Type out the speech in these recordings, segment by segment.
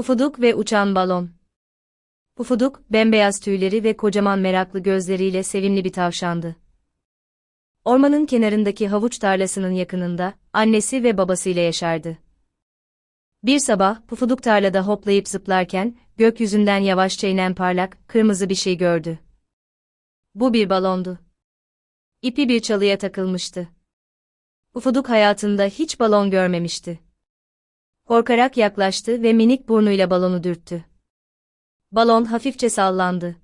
Pufuduk ve uçan balon. Pufuduk, bembeyaz tüyleri ve kocaman meraklı gözleriyle sevimli bir tavşandı. Ormanın kenarındaki havuç tarlasının yakınında, annesi ve babasıyla yaşardı. Bir sabah, Pufuduk tarlada hoplayıp zıplarken, gökyüzünden yavaşça inen parlak, kırmızı bir şey gördü. Bu bir balondu. İpi bir çalıya takılmıştı. Pufuduk hayatında hiç balon görmemişti. Korkarak yaklaştı ve minik burnuyla balonu dürttü. Balon hafifçe sallandı.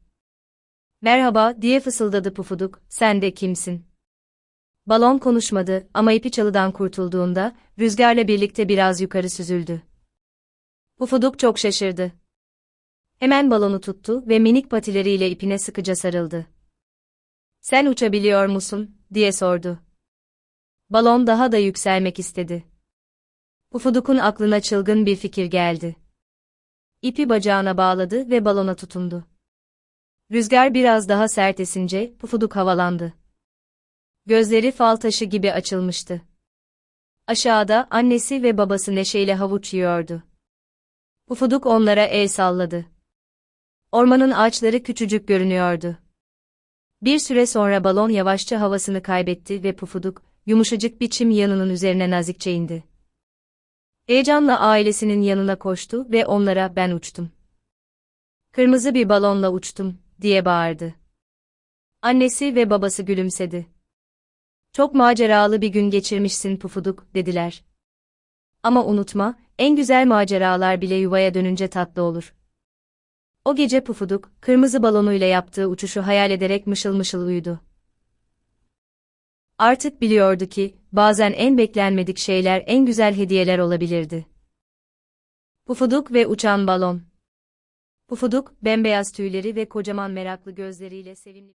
Merhaba diye fısıldadı Pufuduk, sen de kimsin? Balon konuşmadı ama ipi çalıdan kurtulduğunda, rüzgarla birlikte biraz yukarı süzüldü. Pufuduk çok şaşırdı. Hemen balonu tuttu ve minik patileriyle ipine sıkıca sarıldı. Sen uçabiliyor musun, diye sordu. Balon daha da yükselmek istedi. Pufuduk'un aklına çılgın bir fikir geldi. İpi bacağına bağladı ve balona tutundu. Rüzgar biraz daha sert esince Pufuduk havalandı. Gözleri fal taşı gibi açılmıştı. Aşağıda annesi ve babası neşeyle havuç yiyordu. Pufuduk onlara el salladı. Ormanın ağaçları küçücük görünüyordu. Bir süre sonra balon yavaşça havasını kaybetti ve Pufuduk, yumuşacık bir çim yanının üzerine nazikçe indi. Heyecanla ailesinin yanına koştu ve onlara ben uçtum. Kırmızı bir balonla uçtum, diye bağırdı. Annesi ve babası gülümsedi. Çok maceralı bir gün geçirmişsin Pufuduk, dediler. Ama unutma, en güzel maceralar bile yuvaya dönünce tatlı olur. O gece Pufuduk, kırmızı balonuyla yaptığı uçuşu hayal ederek mışıl mışıl uyudu. Artık biliyordu ki, bazen en beklenmedik şeyler en güzel hediyeler olabilirdi. Pufuduk ve uçan balon. Pufuduk, bembeyaz tüyleri ve kocaman meraklı gözleriyle sevimli